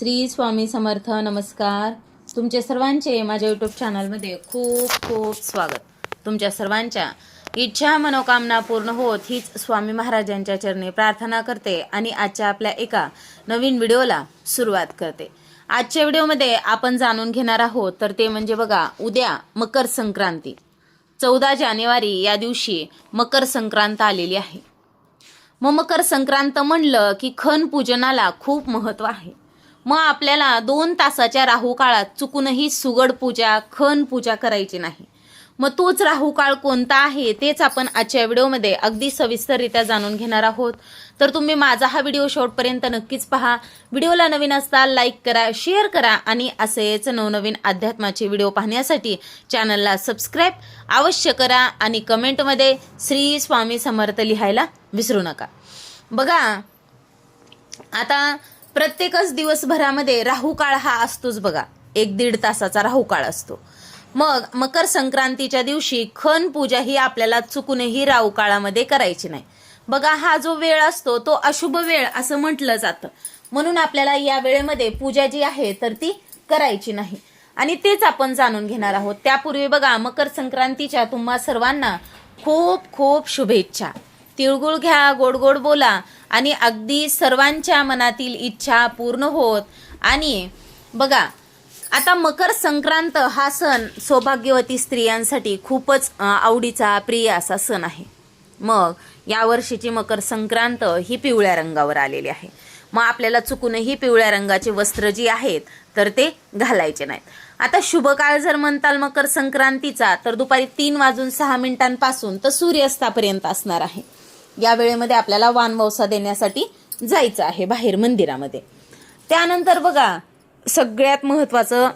श्री स्वामी समर्थ नमस्कार. तुमचे सर्वांचे माझ्या यूट्यूब चॅनलमध्ये खूप खूप स्वागत. तुमच्या सर्वांच्या इच्छा मनोकामना पूर्ण होत हीच स्वामी महाराजांच्या चरणी प्रार्थना करते आणि आजच्या आपल्या एका नवीन व्हिडिओला सुरुवात करते. आजच्या व्हिडिओमध्ये आपण जाणून घेणार आहोत तर ते म्हणजे बघा उद्या मकर संक्रांती. चौदा जानेवारी या दिवशी मकर संक्रांत आलेली आहे. मग मकर संक्रांत म्हणलं की खन पूजनाला खूप महत्त्व आहे. मग आपल्याला दोन तासाच्या राहू काळात चुकूनही सुगड पूजा खण पूजा करायची नाही. मग तोच राहू काळ कोणता आहे तेच आपण आजच्या व्हिडिओमध्ये अगदी सविस्तररित्या जाणून घेणार आहोत. तर तुम्ही माझा हा व्हिडिओ शेवटपर्यंत नक्कीच पहा. व्हिडिओला नवीन असताल लाईक करा शेअर करा आणि असेच नवनवीन अध्यात्माचे व्हिडिओ पाहण्यासाठी चॅनलला सबस्क्राईब अवश्य करा आणि कमेंटमध्ये श्री स्वामी समर्थ लिहायला विसरू नका. बघा आता प्रत्येकच दिवसभरामध्ये राहू काळ हा असतोच बघा. एक दीड तासाचा राहू काळ असतो. मग मकर संक्रांतीच्या दिवशी खण पूजा ही आपल्याला चुकूनही राहू काळामध्ये करायची नाही. बघा हा जो वेळ असतो तो अशुभ वेळ असं म्हटलं जातं. म्हणून आपल्याला या वेळेमध्ये पूजा जी आहे तर ती करायची नाही. आणि तेच आपण जाणून घेणार आहोत. त्यापूर्वी बघा मकर संक्रांतीच्या तुम्हा सर्वांना खूप खूप शुभेच्छा. तिळगुळ घ्या गोड गोड बोला आणि अगदी सर्वांच्या मनातील इच्छा पूर्ण होत. आणि बघा आता मकर संक्रांत हा सण सौभाग्यवती स्त्रियांसाठी खूपच आवडीचा प्रिय असा सण आहे. मग यावर्षीची मकर संक्रांत ही पिवळ्या रंगावर आलेली आहे. मग आपल्याला चुकूनही पिवळ्या रंगाचे वस्त्र जी आहेत तर ते घालायचे नाहीत. आता शुभ काळ जर म्हणताल मकर संक्रांतीचा तर दुपारी तीन वाजून सहा मिनिटांपासून तर सूर्यास्तापर्यंत असणार आहे. या वेळेमध्ये आपल्याला वानवसा देण्यासाठी जायचं आहे बाहेर मंदिरामध्ये. त्यानंतर बघा सगळ्यात महत्वाचं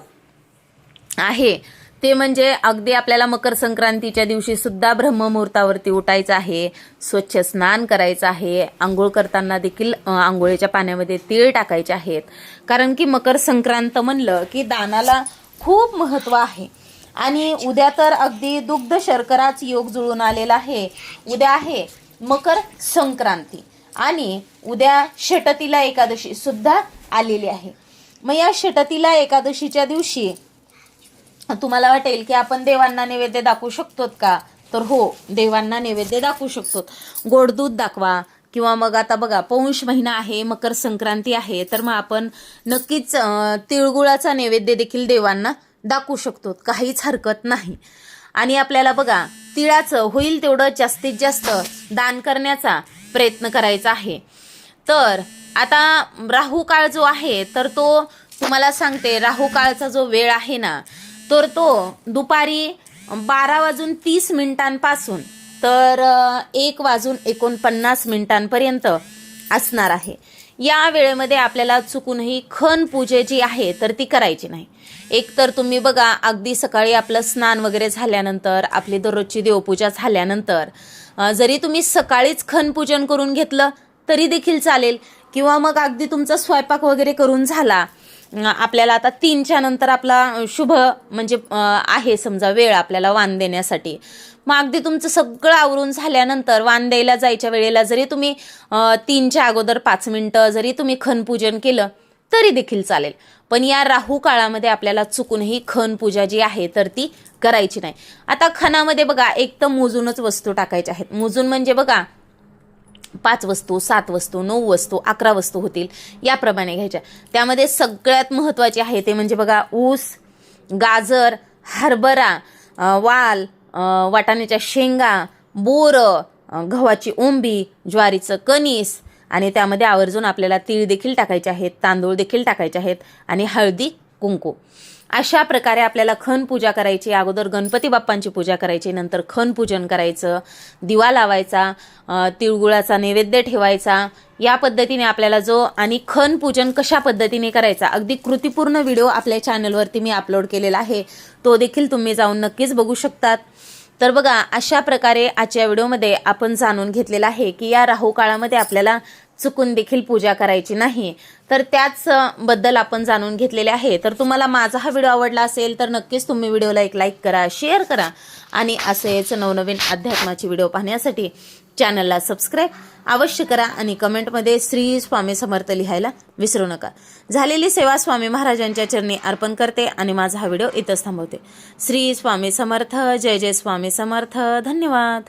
आहे ते म्हणजे अगदी आपल्याला मकर संक्रांतीच्या दिवशी सुद्धा ब्रह्ममुहूर्तावरती उठायचं आहे स्वच्छ स्नान करायचं आहे आंघोळ करताना देखील आंघोळीच्या पाण्यामध्ये तीळ टाकायचे आहेत. कारण की मकर संक्रांत म्हणलं की दानाला खूप महत्त्व आहे. आणि उद्या तर अगदी दुग्ध शर्कराच योग जुळून आलेला आहे. उद्या आहे. मकर संक्रांती. आणि उद्या षटतीला एकादशी सुद्धा आलेली आहे. मग या षटतीला एकादशीच्या दिवशी तुम्हाला वाटेल की आपण देवांना नैवेद्य दाखवू शकतो का? तर हो देवांना नैवेद्य दाखवू शकतो गोडदूध दाखवा किंवा मग आता बघा पौष महिना आहे मकर संक्रांती आहे तर मग आपण नक्कीच तिळगुळाचा नैवेद्य देखील देवांना दाखवू शकतो काहीच हरकत नाही. आणि आपल्याला बघा तिळाचं होईल तेवढं जास्तीत जास्त दान करण्याचा प्रयत्न करायचा आहे. तर आता राहू काळ जो आहे तर तो तुम्हाला सांगते राहू काळचा जो वेळ आहे ना तर तो दुपारी बारा वाजून तीस मिनिटांपासून तर एक वाजून एकोणपन्नास मिनिटांपर्यंत असणार आहे. या वेळेमध्ये आपल्याला चुकूनही खण पूजे जी आहे तर ती करायची नाही. एकतर तुम्ही बघा अगदी सकाळी आपलं स्नान वगैरे झाल्यानंतर आपली दररोजची देवपूजा झाल्यानंतर जरी तुम्ही सकाळीच खनपूजन करून घेतलं तरी देखील चालेल. किंवा मग अगदी तुमचा स्वयंपाक वगैरे करून झाला आपल्याला आता तीनच्या नंतर आपला शुभ म्हणजे आहे समजा वेळ आपल्याला वाण देण्यासाठी. मग अगदी तुमचं सगळं आवरून झाल्यानंतर वाण द्यायला जायच्या वेळेला जरी तुम्ही तीनच्या अगोदर पाच मिनटं जरी तुम्ही खनपूजन केलं तरी देखील चालेल. पण या राहू काळामध्ये आपल्याला चुकूनही खन पूजा जी आहे तर ती करायची नाही. आता खणामध्ये बघा एक तर मोजूनच वस्तू टाकायच्या आहेत. मोजून म्हणजे बघा पाच वस्तू सात वस्तू नऊ वस्तू अकरा वस्तू होतील याप्रमाणे घ्यायच्या. त्यामध्ये सगळ्यात महत्त्वाचे आहे ते म्हणजे बघा ऊस गाजर हरभरा वाल वाटाण्याच्या शेंगा बोरं गव्हाची ओंबी ज्वारीचं कणीस आणि त्यामध्ये आवर्जून आपल्याला तीळ देखील टाकायचे आहेत तांदूळ देखील टाकायचे आहेत आणि हळदी कुंकू. अशा प्रकारे आपल्याला खण पूजा करायची. अगोदर गणपती बाप्पांची पूजा करायची नंतर खण पूजन करायचं दिवा लावायचा तिळगुळाचा नैवेद्य ठेवायचा. या पद्धतीने आपल्याला जो आणि खण पूजन कशा पद्धतीने करायचा अगदी कृतीपूर्ण व्हिडिओ आपल्या चॅनलवरती मी अपलोड केलेला आहे. तो देखील तुम्ही जाऊन नक्कीच बघू शकतात. तर बघा अशा प्रकारे आजच्या व्हिडिओमध्ये आपण जाणून घेतलेलं आहे की या राहू काळामध्ये आपल्याला चुकून देखील पूजा करायची नाही. तर त्याच बद्दल आपण जाणून घेतलेले आहे. तर तुम्हाला माझा हा व्हिडिओ आवडला असेल तर नक्कीच तुम्ही व्हिडिओला एक लाईक करा शेअर करा आणि असेच नवनवीन अध्यात्माचे व्हिडिओ पाहण्यासाठी चॅनलला सबस्क्राईब अवश्य करा आणि कमेंटमध्ये श्री स्वामी समर्थ लिहायला विसरू नका. झालेली सेवा स्वामी महाराजांच्या चरणी अर्पण करते आणि माझा हा व्हिडिओ इथंच थांबवते. श्री स्वामी समर्थ जय जय स्वामी समर्थ. धन्यवाद.